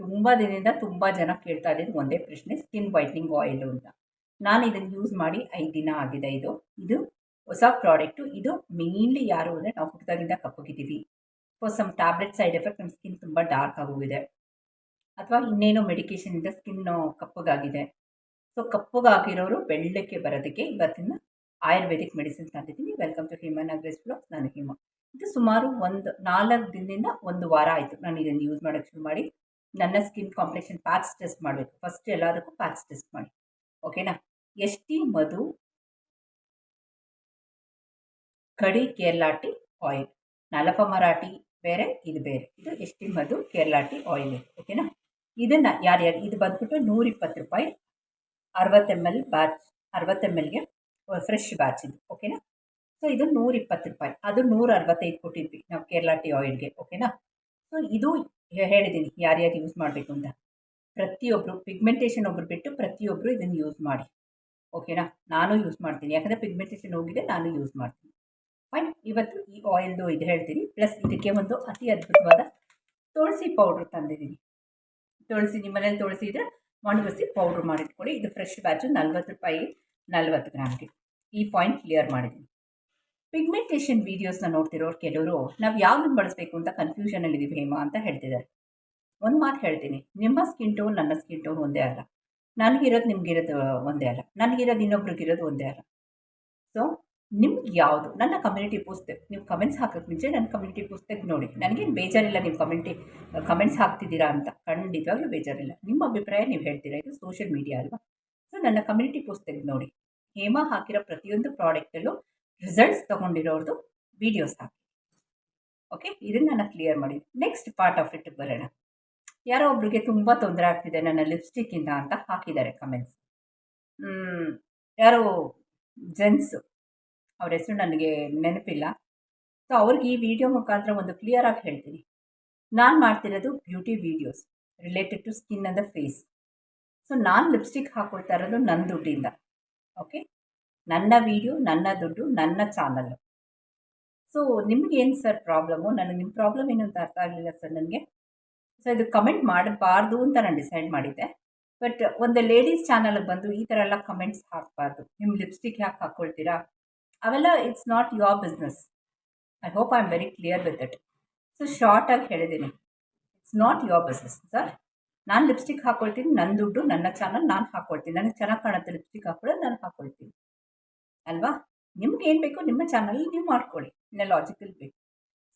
ತುಂಬ ದಿನದಿಂದ ತುಂಬ ಜನ ಕೇಳ್ತಾ ಇದ್ದಿದ್ದು ಒಂದೇ ಪ್ರಶ್ನೆ ಸ್ಕಿನ್ ವೈಟ್ನಿಂಗ್ ಆಯಿಲು ಅಂತ. ನಾನು ಇದನ್ನು ಯೂಸ್ ಮಾಡಿ ಐದು ದಿನ ಆಗಿದೆ ಇದು. ಇದು ಹೊಸ ಪ್ರಾಡಕ್ಟು ಇದು ಮೇನ್ಲಿ ಯಾರು ಅಂದರೆ ನಾವು ಹುಟ್ಟಿದಾಗಿಂದ ಕಪ್ಪಗಿದ್ದೀವಿ. For some tablet side effect ನಮ್ಮ ಸ್ಕಿನ್ ತುಂಬ ಡಾರ್ಕ್ ಆಗೋಗಿದೆ. ಅಥವಾ ಇನ್ನೇನೋ ಮೆಡಿಕೇಷನಿಂದ ಸ್ಕಿನ್ ಕಪ್ಪಗಾಗಿದೆ. ಸೊ ಕಪ್ಪಗಾಗಿರೋರು ಬೆಳ್ಳಕ್ಕೆ ಬರೋದಕ್ಕೆ ಇವತ್ತಿನ ಆಯುರ್ವೇದಿಕ್ ಮೆಡಿಸಿನ್ ತಂದಿದ್ದೀನಿ. ವೆಲ್ಕಮ್ ಟು ಹ್ಯೂಮನ್ ಅಗ್ರೆಸ್ ಬ್ಲಾಗ್ಸ್ ನಾನು ಹಿಮ. ಇದು ಸುಮಾರು ಒಂದು ನಾಲ್ಕು ದಿನದಿಂದ ಒಂದು ವಾರ ಆಯಿತು ನಾನು ಇದನ್ನು ಯೂಸ್ ಮಾಡೋಕ್ಕೆ ಶುರು ಮಾಡಿ. ನನ್ನ ಸ್ಕಿನ್ ಕಾಂಪ್ಲೆಕ್ಷನ್ ಪ್ಯಾಚ್ ಟೆಸ್ಟ್ ಮಾಡಬೇಕು. ಫಸ್ಟ್ ಎಲ್ಲದಕ್ಕೂ ಪ್ಯಾಚ್ ಟೆಸ್ಟ್ ಮಾಡಿ. ಓಕೆನಾ ಎಸ್ ಟಿ ಮಧು ಕಡಿ ಕೇರಳಾಟಿ ಆಯಿಲ್ ನಲಪ ಮರಾಠಿ ಬೇರೆ, ಇದು ಬೇರೆ. ಇದು ಎಸ್ ಟಿ ಮಧು ಕೇರಳಾಟಿ ಆಯಿಲ್ ಓಕೆನಾ ಇದನ್ನು ಯಾರ್ಯಾರು ಇದು ಬಂದ್ಬಿಟ್ಟು ನೂರಿಪ್ಪತ್ತು ರೂಪಾಯಿ ಅರವತ್ತು ಎಂ ಎಲ್ ಬ್ಯಾಚ್ ಅರವತ್ತು ಎಂ ಎಲ್ಗೆ ಫ್ರೆಶ್ ಬ್ಯಾಚ್ ಇದು. ಓಕೆನಾ ಸೊ ಇದು ನೂರಿಪ್ಪತ್ತು ರೂಪಾಯಿ. ಅದು ನೂರ ಅರವತ್ತೈದು ಕೊಟ್ಟಿದ್ವಿ ನಾವು ಕೇರಳ ಟೀ ಆಯಿಲ್ಗೆ ಓಕೆನಾ ಸೊ ಇದು ಹೇಳಿದ್ದೀನಿ ಯಾರ್ಯಾರು ಯೂಸ್ ಮಾಡಬೇಕು ಅಂತ. ಪ್ರತಿಯೊಬ್ಬರು ಪಿಗ್ಮೆಂಟೇಷನ್ ಒಬ್ರು ಬಿಟ್ಟು ಪ್ರತಿಯೊಬ್ಬರು ಇದನ್ನು ಯೂಸ್ ಮಾಡಿ. ಓಕೆನಾ ನಾನು ಯೂಸ್ ಮಾಡ್ತೀನಿ. ಯಾಕಂದರೆ ಪಿಗ್ಮೆಂಟೇಷನ್ ಹೋಗಿದೆ, ನಾನು ಯೂಸ್ ಮಾಡ್ತೀನಿ. ಫೈನ್ ಇವತ್ತು ಈ ಆಯಿಲ್ದು ಇದು ಹೇಳ್ತೀನಿ. ಪ್ಲಸ್ ಇದಕ್ಕೆ ಒಂದು ಅತಿ ಅದ್ಭುತವಾದ ತುಳಸಿ ಪೌಡ್ರ್ ತಂದಿದ್ದೀನಿ. ತುಳಸಿ ನಿಮ್ಮನೇಲಿ ತುಳಸಿ ಇದ್ದರೆ ಒಣಗಿಸಿ ಪೌಡ್ರ್ ಮಾಡಿಟ್ಕೊಡಿ ಇದು ಫ್ರೆಶ್ ಬ್ಯಾಚು ನಲ್ವತ್ತು ರೂಪಾಯಿ ನಲ್ವತ್ತು ಗ್ರಾಮ್ಗೆ. ಈ ಪಾಯಿಂಟ್ ಕ್ಲಿಯರ್ ಮಾಡಿದ್ದೀನಿ. ಪಿಗ್ಮೆಂಟೇಷನ್ ವೀಡಿಯೋಸ್ನ ನೋಡ್ತಿರೋರು ಕೆಲವರು, ನಾವು ಯಾವ್ದನ್ನು ಬಳಸಬೇಕು ಅಂತ ಕನ್ಫ್ಯೂಷನಲ್ಲಿದ್ದೀವಿ ಹೇಮಾ ಅಂತ ಹೇಳ್ತಿದ್ದಾರೆ. ಒಂದು ಮಾತು ಹೇಳ್ತೀನಿ. ನಿಮ್ಮ ಸ್ಕಿನ್ ಟೋನ್ ನನ್ನ ಸ್ಕಿನ್ ಟೋನ್ ಒಂದೇ ಅಲ್ಲ. ನನಗಿರೋದು ನಿಮಗಿರೋದು ಒಂದೇ ಅಲ್ಲ. ನನಗಿರೋದು ಇನ್ನೊಬ್ರಿಗಿರೋದು ಒಂದೇ ಅಲ್ಲ. ಸೊ ನಿಮ್ಗೆ ಯಾವುದು? ನನ್ನ ಕಮ್ಯುನಿಟಿ ಪುಸ್ತಕ ನೀವು ಕಮೆಂಟ್ಸ್ ಹಾಕೋಕ್ಕೆ ಮುಂಚೆ ನನ್ನ ಕಮ್ಯುನಿಟಿ ಪೋಸ್ಟ್ ನೋಡಿ. ನನಗೇನು ಬೇಜಾರಿಲ್ಲ ನೀವು ಕಮ್ಯುನಿಟಿ ಕಮೆಂಟ್ಸ್ ಹಾಕ್ತಿದ್ದೀರಾ ಅಂತ. ಖಂಡಿತವಾಗ್ಲೂ ಬೇಜಾರಿಲ್ಲ. ನಿಮ್ಮ ಅಭಿಪ್ರಾಯ ನೀವು ಹೇಳ್ತೀರಾ? ಇದು ಸೋಷಿಯಲ್ ಮೀಡಿಯಾ ಅಲ್ವಾ? ಸೊ ನನ್ನ ಕಮ್ಯುನಿಟಿ ಪುಸ್ತಕ ನೋಡಿ. ಹೇಮಾ ಹಾಕಿರೋ ಪ್ರತಿಯೊಂದು ಪ್ರಾಡಕ್ಟಲ್ಲೂ ರಿಸಲ್ಟ್ಸ್ ತೊಗೊಂಡಿರೋರ್ದು ವೀಡಿಯೋಸ್ ಹಾಕಿ. ಓಕೆ ಇದನ್ನು ನಾನು ಕ್ಲಿಯರ್ ಮಾಡಿ. ನೆಕ್ಸ್ಟ್ ಪಾರ್ಟ್ ಆಫ್ ಇಟ್ ಬರೋಣ. ಯಾರೋ ಒಬ್ರಿಗೆ ತುಂಬ ತೊಂದರೆ ಆಗ್ತಿದೆ, ನನ್ನ ಲಿಪ್ಸ್ಟಿಕ್ಕಿಂದ ಅಂತ ಹಾಕಿದ್ದಾರೆ ಕಮೆಂಟ್ಸ್ ಯಾರೋ ಜೆಂಟ್ಸು ಅವ್ರ ಹೆಸರು ನನಗೆ ನೆನಪಿಲ್ಲ. ಸೊ ಅವ್ರಿಗೆ ಈ ವಿಡಿಯೋ ಮುಖಾಂತರ ಒಂದು ಕ್ಲಿಯರ್ ಆಗಿ ಹೇಳ್ತೀನಿ. ನಾನು ಮಾಡ್ತಿರೋದು beauty videos related to skin and the face so ನಾನು ಲಿಪ್ಸ್ಟಿಕ್ ಹಾಕೊಳ್ತಾ ಇರೋದು ನನ್ನ ದುಡ್ಡಿಂದ. ಓಕೆ ನನ್ನ ವಿಡಿಯೋ ನನ್ನ ದುಡ್ಡು, ನನ್ನ ಚಾನಲ್ಲು ಸೊ ನಿಮ್ಗೇನು ಸರ್ ಪ್ರಾಬ್ಲಮ್ಮು ನನಗೆ ನಿಮ್ಮ ಪ್ರಾಬ್ಲಮ್ ಏನು ಅಂತ ಅರ್ಥ ಆಗಲಿಲ್ಲ ಸರ್ ನನಗೆ. ಸೊ ಇದು ಕಮೆಂಟ್ ಮಾಡಬಾರ್ದು ಅಂತ ನಾನು ಡಿಸೈಡ್ ಮಾಡಿದ್ದೆ. ಬಟ್ ಒಂದು ಲೇಡೀಸ್ ಚಾನಲ್ಗೆ ಬಂದು ಈ ಥರ ಎಲ್ಲ ಕಮೆಂಟ್ಸ್ ಹಾಕಬಾರ್ದು. ನಿಮ್ಮ ಲಿಪ್ಸ್ಟಿಕ್ ಯಾಕೆ ಹಾಕ್ಕೊಳ್ತೀರಾ ಅವೆಲ್ಲ it's not your business I hope I am very clear with it so ಶಾರ್ಟಾಗಿ ಹೇಳಿದ್ದೀನಿ. It's not your business sir ನಾನು ಲಿಪ್ಸ್ಟಿಕ್ ಹಾಕ್ಕೊಳ್ತೀನಿ ನನ್ನ ದುಡ್ಡು, ನನ್ನ ಚಾನಲ್ ನಾನು ಹಾಕ್ಕೊಳ್ತೀನಿ ನನಗೆ ಚೆನ್ನಾಗಿ ಕಾಣುತ್ತೆ ಲಿಪ್ಸ್ಟಿಕ್ ಹಾಕೊಳ್ಳೋದು ನಾನು ಹಾಕ್ಕೊಳ್ತೀನಿ ಅಲ್ವಾ? ನಿಮ್ಗೆ ಏನು ಬೇಕೋ ನಿಮ್ಮ ಚಾನಲಲ್ಲಿ ನೀವು ಮಾಡ್ಕೊಳ್ಳಿ. ಇನ್ನ ಲಾಜಿಕಲ್ ಬೇಕು.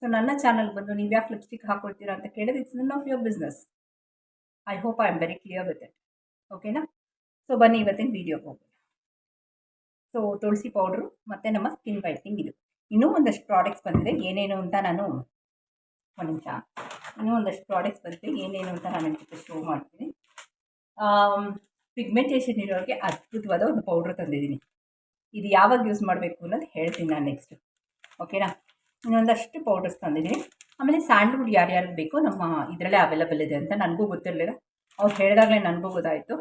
ಸೊ ನನ್ನ ಚಾನಲ್ ಬಂದು ನೀವು ಯಾಕೆ ಲಿಪ್ಸ್ಟಿಕ್ ಹಾಕೊಳ್ತೀರಾ ಅಂತ ಕೇಳಿದ್ರೆ it's none of your business I hope I am very clear with it ಓಕೆನಾ ಸೊ ಬನ್ನಿ ಇವತ್ತಿನ ವೀಡಿಯೋಗೆ ಹೋಗೋಣ. ಸೊ ತುಳಸಿ ಪೌಡ್ರು ಮತ್ತು ನಮ್ಮ ಸ್ಕಿನ್ ವೈಟ್ನಿಂಗ್ ಇದು. ಇನ್ನೂ ಒಂದಷ್ಟು ಪ್ರಾಡಕ್ಟ್ಸ್ ಬಂದಿದೆ. ಏನೇನು ಅಂತ ನಾನು ಒಂದು ನಿಮಿಷ. ಇನ್ನೂ ಒಂದಷ್ಟು ಪ್ರಾಡಕ್ಟ್ಸ್ ಬಂದಿದೆ. ಏನೇನು ಅಂತ ನಾನು ಜೊತೆ ಶೋ ಮಾಡ್ತೀನಿ. ಪಿಗ್ಮೆಂಟೇಷನ್ ಇರೋರಿಗೆ ಅದ್ಭುತವಾದ ಒಂದು ಪೌಡ್ರ್ ತಂದಿದ್ದೀನಿ. ಇದು ಯಾವಾಗ ಯೂಸ್ ಮಾಡಬೇಕು ಅನ್ನೋದು ಹೇಳ್ತೀನಿ ನಾನು ನೆಕ್ಸ್ಟು ಓಕೆನಾ ಇನ್ನೊಂದಷ್ಟು ಪೌಡರ್ಸ್ ತಂದಿದ್ದೀನಿ. ಆಮೇಲೆ ಸ್ಯಾಂಡ್ಲ್ವುಡ್ ಯಾರ್ಯಾರಿಗೆ ಬೇಕೋ ನಮ್ಮ ಇದರಲ್ಲೇ ಅವೈಲಬಲ್ ಇದೆ ಅಂತ ನನಗೂ ಗೊತ್ತಿರಲಿಲ್ಲ. ಅವ್ರು ಹೇಳಿದಾಗಲೇ ನನಗೂ ಗೊತ್ತಾಯಿತು.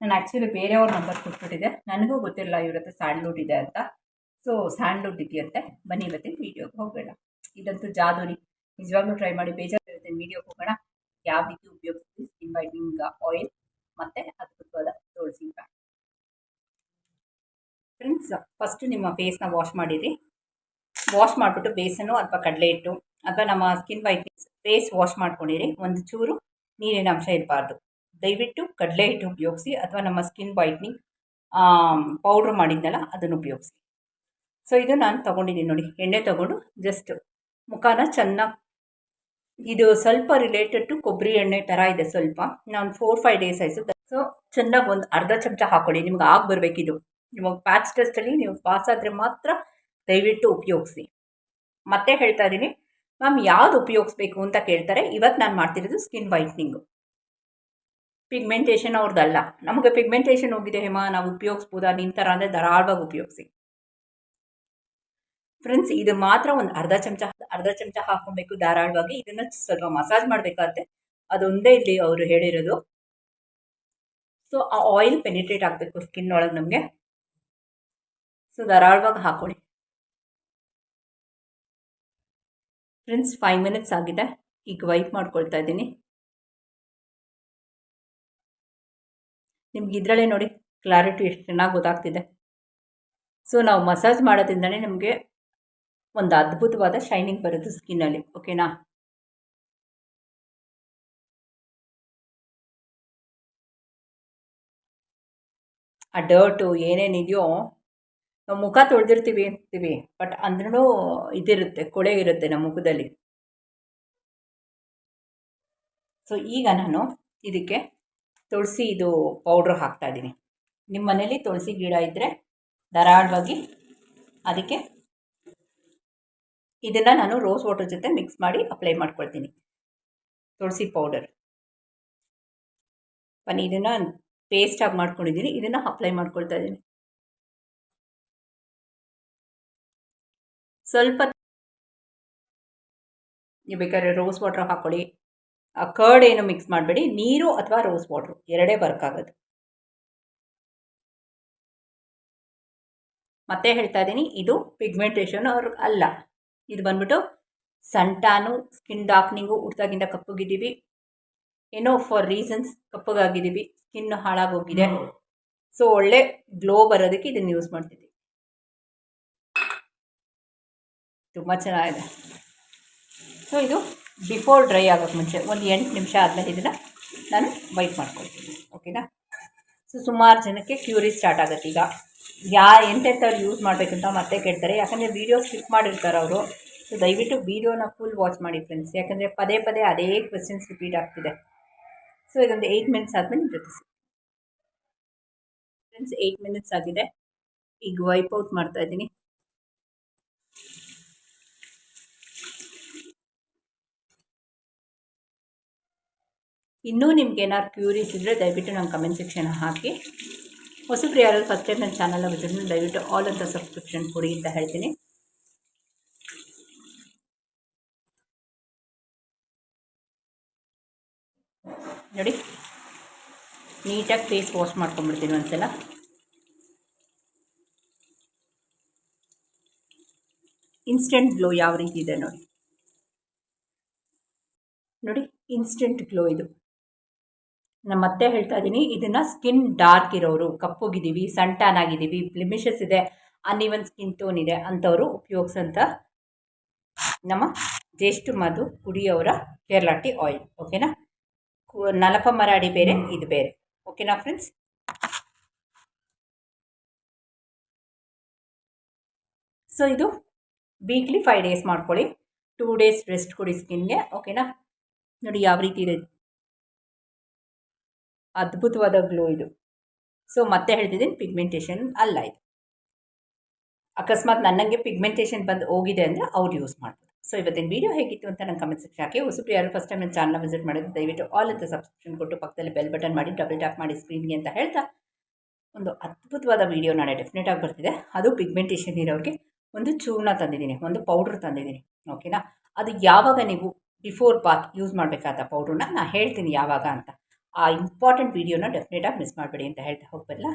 ನಾನು ಆ್ಯಕ್ಚುಲಿ ಬೇರೆಯವ್ರ ನಂಬರ್ ಕೊಟ್ಬಿಟ್ಟಿದೆ. ನನಗೂ ಗೊತ್ತಿಲ್ಲ ಇವ್ರ ಹತ್ರ ಸ್ಯಾಂಡ್ಲ್ವುಡ್ ಇದೆ ಅಂತ. ಸೊ ಸ್ಯಾಂಡ್ಲ್ವುಡ್ ಇದೆಯಂತೆ. ಬನ್ನಿ ಇವತ್ತಿನ ವೀಡಿಯೋಗೆ ಹೋಗೋಣ. ಇದಂತೂ ಜಾದೂರಿ. ನಿಜವಾಗ್ಲೂ ಟ್ರೈ ಮಾಡಿ ಬೇಜಾರು ಇರುತ್ತೆ. ವೀಡಿಯೋಗೆ ಹೋಗೋಣ. ಯಾವ ರೀತಿ ಉಪಯೋಗಿಸ್ತೀವಿ ಸ್ಕಿನ್ ವೈಟ್ನಿಂಗ್ ಆಯಿಲ್ ಮತ್ತು ಅದ್ಭುತವಾದ ತುಳಸಿ ಪ್ಯಾಕ್ ಫ್ರೆಂಡ್ಸ್ ಫಸ್ಟು ನಿಮ್ಮ ಫೇಸ್ನ ವಾಶ್ ಮಾಡಿರಿ. ವಾಶ್ ಮಾಡಿಬಿಟ್ಟು ಬೇಸನ್ನು ಅಥವಾ ಕಡಲೆ ಹಿಟ್ಟು ಅಥವಾ ನಮ್ಮ ಸ್ಕಿನ್ ವೈಟ್ನಿಂಗ್ ಫೇಸ್ ವಾಶ್ ಮಾಡ್ಕೊಂಡಿರಿ. ಒಂದು ಚೂರು ನೀರಿನ ಅಂಶ ಇರಬಾರ್ದು. ದಯವಿಟ್ಟು ಕಡಲೆ ಹಿಟ್ಟು ಉಪಯೋಗಿಸಿ ಅಥವಾ ನಮ್ಮ ಸ್ಕಿನ್ ವೈಟ್ನಿಂಗ್ ಪೌಡ್ರ್ ಮಾಡಿದ್ನಲ್ಲ ಅದನ್ನು ಉಪಯೋಗಿಸಿ. ಸೊ ಇದು ನಾನು ತೊಗೊಂಡಿದ್ದೀನಿ ನೋಡಿ. ಎಣ್ಣೆ ತೊಗೊಂಡು ಜಸ್ಟ್ ಮುಖಾನ ಚೆನ್ನಾಗಿ ಇದು ಸ್ವಲ್ಪ ರಿಲೇಟೆಡ್ ಟು ಕೊಬ್ಬರಿ ಎಣ್ಣೆ ಥರ ಇದೆ ಸ್ವಲ್ಪ. ನಾನು ಫೋರ್ ಫೈವ್ ಡೇಸ್ ಆಯಿತು. ಸೊ ಚೆನ್ನಾಗಿ ಒಂದು ಅರ್ಧ ಚಮಚ ಹಾಕ್ಕೊಳ್ಳಿ. ನಿಮ್ಗೆ ಆಗಿ ಬರಬೇಕಿದು. ನಿಮಗೆ ಪ್ಯಾಚ್ ಟೆಸ್ಟಲ್ಲಿ ನೀವು ಪಾಸ್ ಆದರೆ ಮಾತ್ರ ದಯವಿಟ್ಟು ಉಪಯೋಗಿಸಿ. ಮತ್ತೆ ಹೇಳ್ತಾ ಇದ್ದೀನಿ ಮ್ಯಾಮ್ ಯಾವ್ದು ಉಪಯೋಗಿಸ್ಬೇಕು ಅಂತ ಕೇಳ್ತಾರೆ. ಇವತ್ತು ನಾನು ಮಾಡ್ತಿರೋದು ಸ್ಕಿನ್ ವೈಟ್ನಿಂಗು ಪಿಗ್ಮೆಂಟೇಷನ್ ಅವ್ರದ್ದಲ್ಲ ನಮಗೆ ಪಿಗ್ಮೆಂಟೇಷನ್ ಹೋಗಿದೆ ಹೇಮ, ನಾವು ಉಪಯೋಗಿಸ್ಬೋದಾ? ನಿಮ್ಮ ಥರ ಅಂದರೆ ಧಾರಾಳವಾಗಿ ಉಪಯೋಗಿಸಿ. ಫ್ರೆಂಡ್ಸ್ ಇದು ಮಾತ್ರ ಒಂದು ಅರ್ಧ ಚಮಚ ಅರ್ಧ ಚಮಚ ಹಾಕೊಬೇಕು ಧಾರಾಳವಾಗಿ. ಇದನ್ನು ಸ್ವಲ್ಪ ಮಸಾಜ್ ಮಾಡಬೇಕಾಗತ್ತೆ ಅದೊಂದೇ ಇಲ್ಲಿ ಅವರು ಹೇಳಿರೋದು. ಸೊ ಆ ಆಯಿಲ್ ಪೆನಿಟ್ರೇಟ್ ಆಗಬೇಕು ಸ್ಕಿನ್ ಒಳಗೆ ನಮಗೆ. ಸೊ ಧಾರಾಳವಾಗಿ ಹಾಕೊಳ್ಳಿ ಫ್ರೆಂಡ್ಸ್ ಫೈವ್ ಮಿನಿಟ್ಸ್ ಆಗಿದೆ. ಈಗ ವೈಪ್ ಮಾಡ್ಕೊಳ್ತಾ ಇದ್ದೀನಿ. ನಿಮ್ಗೆ ಇದರಲ್ಲೇ ನೋಡಿ ಕ್ಲಾರಿಟಿ ಎಷ್ಟು ಚೆನ್ನಾಗಿ ಗೊತ್ತಾಗ್ತಿದೆ. ಸೊ ನಾವು ಮಸಾಜ್ ಮಾಡೋದ್ರಿಂದನೇ ನಮಗೆ ಒಂದು ಅದ್ಭುತವಾದ ಶೈನಿಂಗ್ ಬರುತ್ತೆ ಸ್ಕಿನ್ನಲ್ಲಿ ಓಕೆನಾ ಆ ಡರ್ಟು ಏನೇನಿದೆಯೋ ನಾವು ಮುಖ ತೊಳೆದಿರ್ತೀವಿ ಅಂತೀವಿ ಬಟ್ ಅಂದ್ರೂ ಇದಿರುತ್ತೆ, ಕೊಳೆ ಇರುತ್ತೆ ನಮ್ಮ ಮುಖದಲ್ಲಿ. ಸೊ ಈಗ ನಾನು ಇದಕ್ಕೆ ತುಳಸಿ ಇದು ಪೌಡ್ರ್ ಹಾಕ್ತಾ ಇದ್ದೀನಿ. ನಿಮ್ಮ ಮನೇಲಿ ತುಳಸಿ ಗಿಡ ಇದ್ದರೆ ಧಾರಾಳವಾಗಿ ಅದಕ್ಕೆ ಇದನ್ನು ನಾನು ರೋಸ್ ವಾಟರ್ ಜೊತೆ ಮಿಕ್ಸ್ ಮಾಡಿ ಅಪ್ಲೈ ಮಾಡ್ಕೊಳ್ತೀನಿ. ತುಳಸಿ ಪೌಡರ್ ಬನ್ನಿ, ಇದನ್ನು ಪೇಸ್ಟಾಗಿ ಮಾಡ್ಕೊಂಡಿದ್ದೀನಿ, ಇದನ್ನು ಅಪ್ಲೈ ಮಾಡ್ಕೊಳ್ತಾ ಇದ್ದೀನಿ. ಸ್ವಲ್ಪ ನೀವು ಬೇಕಾದ್ರೆ ರೋಸ್ ವಾಟರ್ ಹಾಕ್ಕೊಳ್ಳಿ ಆ ಕರ್ಡ್ ಏನು ಮಿಕ್ಸ್ ಮಾಡಬೇಡಿ. ನೀರು ಅಥವಾ ರೋಸ್ ವಾಟ್ರು ಎರಡೇ ವರ್ಕ್ ಆಗೋದು. ಮತ್ತೆ ಹೇಳ್ತಾ ಇದ್ದೀನಿ ಇದು ಪಿಗ್ಮೆಂಟೇಷನ್ ಅವ್ರ ಅಲ್ಲ. ಇದು ಬಂದ್ಬಿಟ್ಟು ಸಂಟಾನು ಸ್ಕಿನ್ ಡಾರ್ಕ್ನಿಂಗು ಹುಡ್ದಾಗಿಂದ ಕಪ್ಪುಗಿದ್ದೀವಿ. ಏನೋ ಫಾರ್ ರೀಸನ್ಸ್ ಕಪ್ಪಗಾಗಿದ್ದೀವಿ. ಸ್ಕಿನ್ ಹಾಳಾಗೋಗಿದೆ. ಸೊ ಒಳ್ಳೆ ಗ್ಲೋ ಬರೋದಕ್ಕೆ ಇದನ್ನು ಯೂಸ್ ಮಾಡ್ತಿದ್ದೀವಿ ತುಂಬ ಚೆನ್ನಾಗಿದೆ. ಸೊ ಇದು ಬಿಫೋರ್ ಡ್ರೈ ಆಗೋಕ್ಕೆ ಮುಂಚೆ ಒಂದು ಎಂಟು ನಿಮಿಷ ಆದಮೇಲೆ ಇದನ್ನು ನಾನು ವೈಟ್ ಮಾಡ್ಕೊಳ್ತೀನಿ. ಓಕೆನಾ ಸೊ ಸುಮಾರು ಜನಕ್ಕೆ ಕ್ಯೂರಿ ಸ್ಟಾರ್ಟ್ ಆಗುತ್ತೆ ಈಗ. ಯಾ ಎಂತೆಂಥವ್ರು ಯೂಸ್ ಮಾಡಬೇಕಂತ ಮತ್ತೆ ಕೇಳ್ತಾರೆ. ಯಾಕಂದರೆ ವೀಡಿಯೋ ಸ್ಕಿಪ್ ಮಾಡಿರ್ತಾರೆ ಅವರು. ಸೊ ದಯವಿಟ್ಟು ವೀಡಿಯೋನ ಫುಲ್ ವಾಚ್ ಮಾಡಿ ಫ್ರೆಂಡ್ಸ್ ಯಾಕಂದರೆ ಪದೇ ಪದೇ ಅದೇ ಕ್ವೆಶನ್ಸ್ ರಿಪೀಟ್ ಆಗ್ತಿದೆ. ಸೊ ಇದೊಂದು ಏಯ್ಟ್ ಮಿನಿಟ್ಸ್ ಆದಮೇಲೆ ಜೊತೆ ಫ್ರೆಂಡ್ಸ್ ಏಯ್ಟ್ ಮಿನಿಟ್ಸ್ ಆಗಿದೆ. ಈಗ ವೈಪ್ ಔಟ್ ಮಾಡ್ತಾ ಇದ್ದೀನಿ. ಇನ್ನೂ ನಿಮ್ಗೆ ಏನಾದ್ರು ಕ್ಯೂರೀಸ್ ಇದ್ದರೆ ದಯವಿಟ್ಟು ನಮ್ಮ ಕಮೆಂಟ್ ಸೆಕ್ಷನ್ ಹಾಕಿ. ಹೊಸಬ್ರು ಯಾರಾದ್ರು ಫಸ್ಟ್ ಟೈಮ್ ನನ್ನ ಚಾನಲ್ನ ವಿಸಿಟ್ ದಯವಿಟ್ಟು ಆಲ್ ಅಂತ ಸಬ್ಸ್ಕ್ರಿಪ್ಷನ್ ಕೊಡಿ ಅಂತ ಹೇಳ್ತೀನಿ. ನೋಡಿ, ನೀಟಾಗಿ ಫೇಸ್ ವಾಶ್ ಮಾಡ್ಕೊಂಡ್ಬಿಡ್ತೀನಿ ಒಂದ್ಸಲ. ಇನ್ಸ್ಟೆಂಟ್ ಗ್ಲೋ ಯಾವ ರೀತಿ ಇದೆ ನೋಡಿ. ನೋಡಿ ಇನ್ಸ್ಟೆಂಟ್ ಗ್ಲೋ ಇದು. ನಾನು ಮತ್ತೆ ಹೇಳ್ತಾ ಇದ್ದೀನಿ ಇದನ್ನು ಸ್ಕಿನ್ ಡಾರ್ಕ್ ಇರೋರು ಕಪ್ಪುಗಿದ್ದೀವಿ ಸನ್ ಟ್ಯಾನ್ ಆಗಿದ್ದೀವಿ ಬ್ಲಿಮಿಷಸ್ ಇದೆ ಅನ್ಇವನ್ ಸ್ಕಿನ್ ಟೋನ್ ಇದೆ ಅಂಥವರು ಉಪಯೋಗಿಸಂತ ನಮ್ಮ ಜ್ಯೇಷ್ಠ ಮಧು ಕುಡಿಯೋರ ಕೇರಳಾಟಿ ಆಯಿಲ್ ಓಕೆನಾ ನಲಪ ಮರಾಡಿ ಬೇರೆ, ಇದು ಬೇರೆ ಓಕೆನಾ ಫ್ರೆಂಡ್ಸ್ ಸೊ ಇದು ವೀಕ್ಲಿ ಫೈವ್ ಡೇಸ್ ಮಾಡ್ಕೊಳ್ಳಿ. ಟೂ ಡೇಸ್ ರೆಸ್ಟ್ ಕೊಡಿ ಸ್ಕಿನ್ಗೆ ಓಕೆನಾ ನೋಡಿ ಯಾವ ರೀತಿ ಇದೆ. ಅದ್ಭುತವಾದ ಗ್ಲೋ ಇದು. ಸೊ ಮತ್ತೆ ಹೇಳ್ತಿದ್ದೀನಿ ಪಿಗ್ಮೆಂಟೇಷನ್ ಅಲ್ಲ ಇದು. ಅಕಸ್ಮಾತ್ ನನ್ನಂಗೆ ಪಿಗ್ಮೆಂಟೇಷನ್ ಬಂದು ಹೋಗಿದೆ ಅಂದರೆ ಅವ್ರು ಯೂಸ್ ಮಾಡ್ಬೋದು. ಸೊ ಇವತ್ತಿನ ವೀಡಿಯೋ ಹೇಗಿತ್ತು ಅಂತ ನನ್ನ ಕಮೆಂಟ್ ಸೆಕ್ಷನ್ ಹಾಕಿ. ಹೊಸಬ್ರು ಯಾರು ಫಸ್ಟ್ ಟೈಮ್ ನನ್ನ ಚಾನಲ್ ವಿಸಿಟ್ ಮಾಡಿದ್ರೆ ದಯವಿಟ್ಟು ಆಲ್ ಅಂತ ಸಬ್ಸ್ಕ್ರಿಪ್ಷನ್ ಕೊಟ್ಟು ಪಕ್ಕದಲ್ಲಿ ಬೆಲ್ ಬಟನ್ ಮಾಡಿ ಡಬಲ್ ಟ್ಯಾಪ್ ಮಾಡಿ ಸ್ಕ್ರೀನ್ಗೆ ಅಂತ ಹೇಳ್ತಾ ಒಂದು ಅದ್ಭುತವಾದ ವೀಡಿಯೋ ನಾಳೆ ಡೆಫಿನೆಟ್ ಆಗಿ ಬರ್ತಿದೆ. ಅದು ಪಿಗ್ಮೆಂಟೇಷನ್ ಇರೋರಿಗೆ ಒಂದು ಚೂರ್ಣ ತಂದಿದ್ದೀನಿ, ಒಂದು ಪೌಡ್ರ್ ತಂದಿದ್ದೀನಿ ಓಕೆನಾ ಅದು ಯಾವಾಗ ನೀವು ಬಿಫೋರ್ ಬಾತ್ ಯೂಸ್ ಮಾಡಬೇಕಾದ ಪೌಡ್ರನ್ನ ನಾನು ಹೇಳ್ತೀನಿ ಯಾವಾಗ ಅಂತ. ಆ ಇಂಪಾರ್ಟೆಂಟ್ ವೀಡಿಯೋನ ಡೆಫಿನೆಟಾಗಿ ಮಿಸ್ ಮಾಡಬೇಡಿ ಅಂತ ಹೇಳ್ತಾ ಹೋಗ್ಬಲ್ಲ.